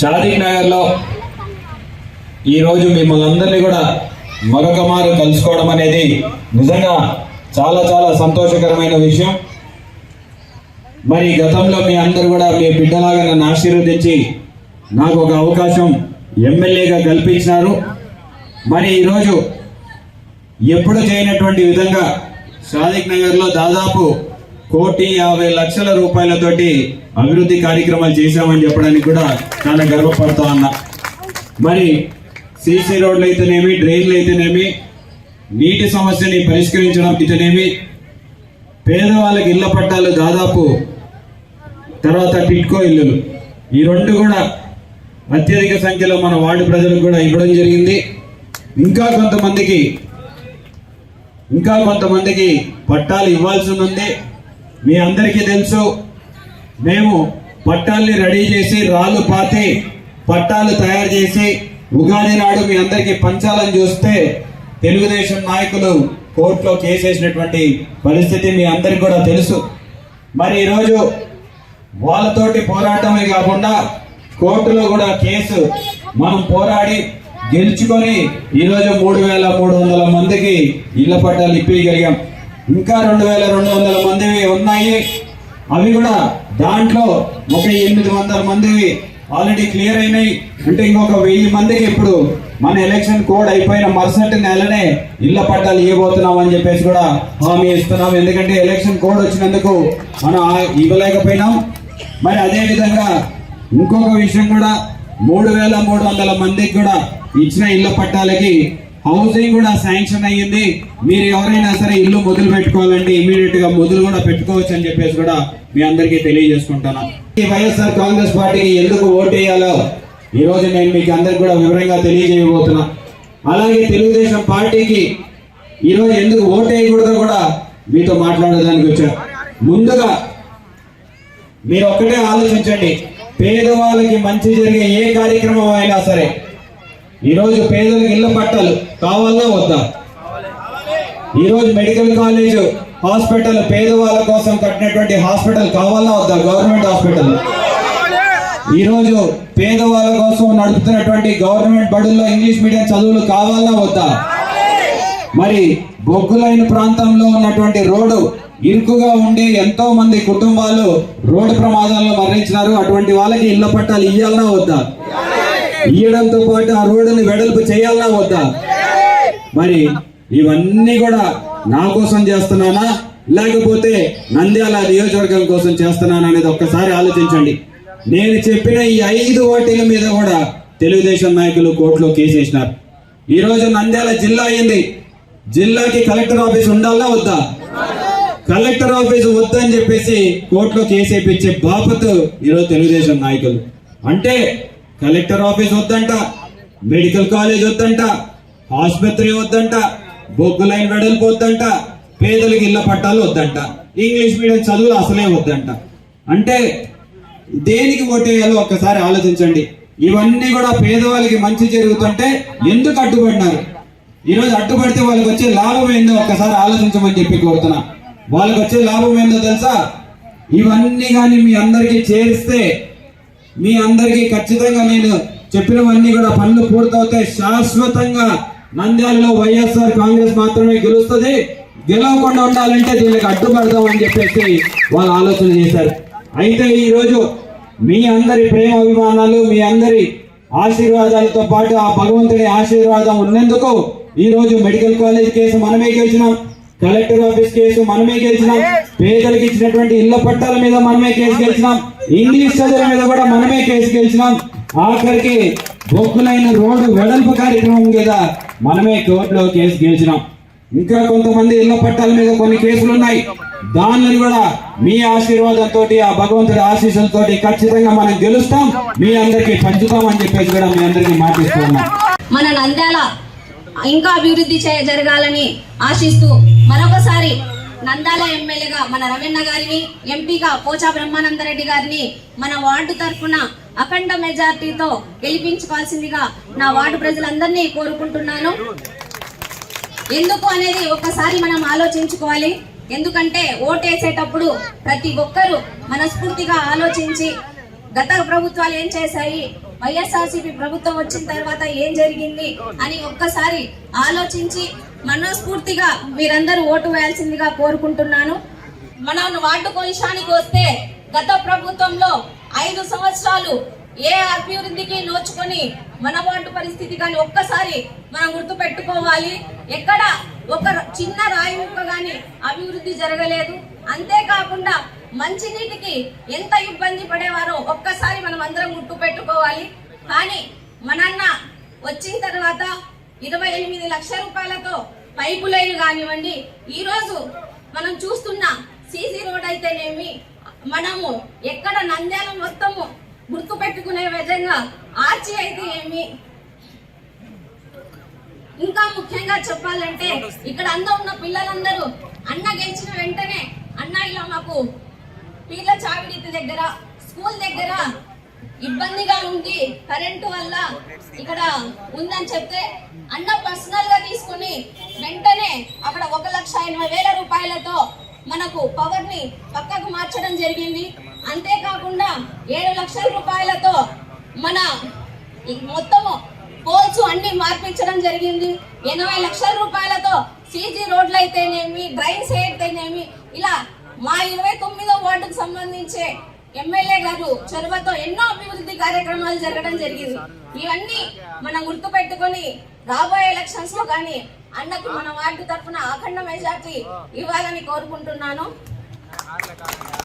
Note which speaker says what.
Speaker 1: షాదీ నగర్లో ఈరోజు మిమ్మల్ని అందరినీ కూడా మరొక మారు కలుసుకోవడం అనేది నిజంగా చాలా చాలా సంతోషకరమైన విషయం. మరి గతంలో మీ అందరూ కూడా మీ బిడ్డలాగా నన్ను ఆశీర్వదించి నాకు ఒక అవకాశం ఎమ్మెల్యేగా కల్పించినారు. మరి ఈరోజు ఎప్పుడు చేయనటువంటి విధంగా షాదిక్ నగర్లో దాదాపు కోటి యాభై లక్షల రూపాయలతోటి అభివృద్ధి కార్యక్రమాలు చేశామని చెప్పడానికి కూడా చాలా గర్వపడతా ఉన్నా. మరి సీసీ రోడ్లు అయితేనేమి డ్రైన్లు అయితేనేమి నీటి సమస్యని పరిష్కరించడం ఇతనేమి పేదవాళ్ళకి ఇళ్ళ పట్టాలు దాదాపు తర్వాత పిట్కో ఇల్లులు. ఈ రెండు కూడా అత్యధిక సంఖ్యలో మన వార్డు ప్రజలకు కూడా ఇవ్వడం జరిగింది. ఇంకా కొంతమందికి ఇంకా కొంతమందికి పట్టాలు ఇవ్వాల్సి ఉంది. మీ అందరికీ తెలుసు మేము పట్టాల్ని రెడీ చేసి రాళ్ళు పాతి పట్టాలు తయారు చేసి ఉగాది నాడు మీ అందరికీ పంచాలని చూస్తే తెలుగుదేశం నాయకులు కోర్టులో కేసేసినటువంటి పరిస్థితి మీ అందరికి కూడా తెలుసు. మరి ఈరోజు వాళ్ళతోటి పోరాటమే కాకుండా కోర్టులో కూడా కేసు మనం పోరాడి గెలుచుకొని ఈరోజు మూడు వేల మూడు వందల మందికి ఇళ్ళ పట్టాలు ఇప్పగలిగాం ఇంకా రెండు వేల రెండు వందల మందివి ఉన్నాయి. అవి కూడా దాంట్లో ఒక ఎనిమిది వందల మందివి ఆల్రెడీ క్లియర్ అయినాయి. అంటే ఇంకొక వెయ్యి మందికి ఇప్పుడు మన ఎలక్షన్ కోడ్ అయిపోయిన మరుసటి నెలనే ఇళ్ళ పట్టాలు ఇవ్వబోతున్నాం అని చెప్పేసి కూడా హామీ ఇస్తున్నాం. ఎందుకంటే ఎలక్షన్ కోడ్ వచ్చినందుకు మనం ఇవ్వలేకపోయినాం. మరి అదేవిధంగా ఇంకొక విషయం కూడా మూడు వేల మూడు వందల మందికి కూడా ఇచ్చిన ఇళ్ళ పట్టాలకి హౌసింగ్ కూడా శాంక్షన్ అయ్యింది. మీరు ఎవరైనా సరే ఇల్లు మొదలు పెట్టుకోవాలంటే ఇమీడియట్గా మొదలు కూడా పెట్టుకోవచ్చు అని చెప్పేసి కూడా మీ అందరికీ తెలియజేసుకుంటాను ఈ వైఎస్ఆర్ కాంగ్రెస్ పార్టీకి ఎందుకు ఓటు వేయాలో ఈ రోజు నేను మీకు అందరికి కూడా వివరంగా తెలియజేయబోతున్నా. అలాగే తెలుగుదేశం పార్టీకి ఈ రోజు ఎందుకు ఓటు వేయకూడదో కూడా మీతో మాట్లాడడానికి వచ్చాను ముందుగా మీరు ఒక్కటే ఆలోచించండి. పేదవాళ్ళకి మంచి జరిగే ఏ కార్యక్రమం అయినా సరే ఈరోజు పేదలకు ఇళ్ళ పట్టాలు కావాలా వద్దా? ఈరోజు మెడికల్ కాలేజ్ హాస్పిటల్ పేదవాళ్ళ కోసం కట్టినటువంటి హాస్పిటల్ కావాలా వద్దా? Government hospital. ఈరోజు పేదవాళ్ళ కోసం నడుపుతున్నటువంటి గవర్నమెంట్ బడుల్లో ఇంగ్లీష్ మీడియం చదువులు కావాలా వద్దా? మరి బొగ్గులైన ప్రాంతంలో ఉన్నటువంటి రోడ్డు ఇరుకుగా ఉండి ఎంతో మంది కుటుంబాలు రోడ్డు ప్రమాదాల్లో మరణించినారు. అటువంటి వాళ్ళకి ఇళ్ళ పట్టాలు ఇయ్యాలనా వద్దా? ఇయ్యడంతో పాటు ఆ రోడ్డుని వెడల్పు చేయాలనా వద్దా? మరి ఇవన్నీ కూడా నా కోసం చేస్తున్నానా? లేకపోతే నంద్యాల నియోజకవర్గం కోసం చేస్తున్నానా అనేది ఒక్కసారి ఆలోచించండి. నేను చెప్పిన ఈ ఐదు ఓటీల మీద కూడా తెలుగుదేశం నాయకులు కోర్టులో కేసేసినారు వేసినారు. ఈరోజు నంద్యాల జిల్లా అయింది. జిల్లాకి కలెక్టర్ ఆఫీస్ ఉండాలా వద్దా? కలెక్టర్ ఆఫీస్ వద్దని చెప్పేసి కోర్టులో కేసు వేయించే బాపత్ ఈరోజు తెలుగుదేశం నాయకులు. అంటే కలెక్టర్ ఆఫీస్ వద్దంట మెడికల్ కాలేజ్ వద్దంట ఆసుపత్రి వద్దంట బొగ్గు లైన్ వెడల్పు వద్దంట పేదలకు ఇళ్ళ పట్టాలు వద్దంట ఇంగ్లీష్ మీడియం చదువులు అసలే వద్దంట. అంటే దేనికి ఓటేయాలో ఒక్కసారి ఆలోచించండి. ఇవన్నీ కూడా పేదవాళ్ళకి మంచి జరుగుతుంటే ఎందుకు అడ్డుపడినారు? ఈరోజు అడ్డుపడితే వాళ్ళకి వచ్చే లాభం ఏందో ఒక్కసారి ఆలోచించమని చెప్పి కోరుతున్నా. వాళ్ళకి వచ్చే లాభం ఏందో తెలుసా? ఇవన్నీ కానీ మీ అందరికీ చేరిస్తే మీ అందరికీ ఖచ్చితంగా నేను చెప్పినవన్నీ కూడా పనులు పూర్తవుతాయి. శాశ్వతంగా నంద్యాలలో వైఎస్ఆర్ కాంగ్రెస్ మాత్రమే గెలుస్తుంది. గెలవకుండా ఉండాలంటే దీనికి అడ్డుపడదాం అని చెప్పేసి వాళ్ళు ఆలోచన చేశారు. అయితే ఈరోజు మీ అందరి ప్రేమ అభిమానాలు మీ అందరి ఆశీర్వాదాలతో పాటు ఆ భగవంతుడి ఆశీర్వాదం ఉన్నందుకు ఈరోజు మెడికల్ కాలేజ్ కేసు మనమే గెలిచినాం. కలెక్టర్ ఆఫీస్ కేసు మనమే గెలిచినాం. పేదలకు ఇచ్చినటువంటి ఇళ్ళ పట్టాల మీద మనమే కేసు గెలిచినాం. ఇంగ్లీష్ చదువుల మీద కూడా మనమే కేసు గెలిచినాం. ఆఖరికి బొక్కులైన రోడ్డు వెడల్పు కార్యక్రమం మీద మనమే కోర్టులో కేసు గెలిచినాం. ఇంకా కొంతమంది ఇళ్ళ పట్టాల మీద కొన్ని కేసులు ఉన్నాయి దాన్ని కూడా మీ ఆశీర్వాదంతో ఆ భగవంతుడి ఆశీస్సులతో ఖచ్చితంగా మనం గెలుస్తాం. మీ అందరికీ పంచుతాం అని చెప్పేసి కూడా మీ అందరికీ మాటిస్తున్నాం
Speaker 2: మన నంద్యాల ఇంకా అభివృద్ధి చే జరగాలని ఆశిస్తూ మరొకసారి నందాల ఎమ్మెల్యేగా మన రవీణ గారిని ఎంపీగా పోచా బ్రహ్మానందరెడ్డి గారిని మన వార్డు తరఫున అఖండ మెజార్టీతో గెలిపించుకోవాల్సిందిగా నా వార్డు ప్రజలందరినీ కోరుకుంటున్నాను. ఎందుకు అనేది ఒక్కసారి మనం ఆలోచించుకోవాలి. ఎందుకంటే ఓటేసేటప్పుడు ప్రతి ఒక్కరూ మనస్ఫూర్తిగా ఆలోచించి గత ప్రభుత్వాలు ఏం చేశాయి వైఎస్ఆర్సీపీ ప్రభుత్వం వచ్చిన తర్వాత ఏం జరిగింది అని ఒక్కసారి ఆలోచించి మనస్ఫూర్తిగా మీరందరూ ఓటు వేయాల్సిందిగా కోరుకుంటున్నాను. మనం వార్డు విషయానికి వస్తే గత ప్రభుత్వంలో ఐదు సంవత్సరాలు ఏ అభివృద్ధికి నోచుకొని మన వార్డు పరిస్థితి కానీ ఒక్కసారి మనం గుర్తు పెట్టుకోవాలి ఎక్కడ ఒక చిన్న రాయి ముక్క కానీ అభివృద్ధి జరగలేదు. అంతేకాకుండా మంచినీటికి ఎంత ఇబ్బంది పడేవారో ఒక్కసారి మనం అందరం గుర్తు పెట్టుకోవాలి కానీ మనన్న వచ్చిన తర్వాత ఇరవై ఎనిమిది లక్షల రూపాయలతో పైపు లైన్ కానివ్వండి. ఈరోజు మనం చూస్తున్న సీసీ రోడ్ అయితేనేమి మనము ఎక్కడ నంద్యాల మొత్తము గుర్తు పెట్టుకునే విధంగా ఆర్చి అయితే ఏమి? ఇంకా ముఖ్యంగా చెప్పాలంటే ఇక్కడ అందరూ ఉన్న పిల్లలందరూ అన్న గెలిచిన వెంటనే అన్న ఇలా మాకు పీర్ల చావిడి దగ్గర స్కూల్ దగ్గర ఇబ్బందిగా ఉంది. కరెంటు వల్ల ఇక్కడ ఉందని చెప్తే అన్న పర్సనల్గా తీసుకుని వెంటనే అక్కడ ఒక లక్ష ఎనభై వేల రూపాయలతో మనకు పవర్ని పక్కకు మార్చడం జరిగింది. అంతేకాకుండా ఏడు లక్షల రూపాయలతో మన మొత్తము పోల్స్ అన్ని మార్పించడం జరిగింది. ఎనభై లక్షల రూపాయలతో సీజీ రోడ్లు అయితేనేమి డ్రైన్స్ అయితేనేమి ఇలా మా ఇరవై తొమ్మిదో వార్డుకు సంబంధించే ఎమ్మెల్యే గారు చొరవతో ఎన్నో అభివృద్ధి కార్యక్రమాలు జరగడం జరిగింది. ఇవన్నీ మనం గుర్తు పెట్టుకొని రాబోయే ఎలక్షన్స్లో కానీ అన్నకు మన వార్డు తరఫున అఖండ మెజార్టీ ఇవ్వాలని కోరుకుంటున్నాను.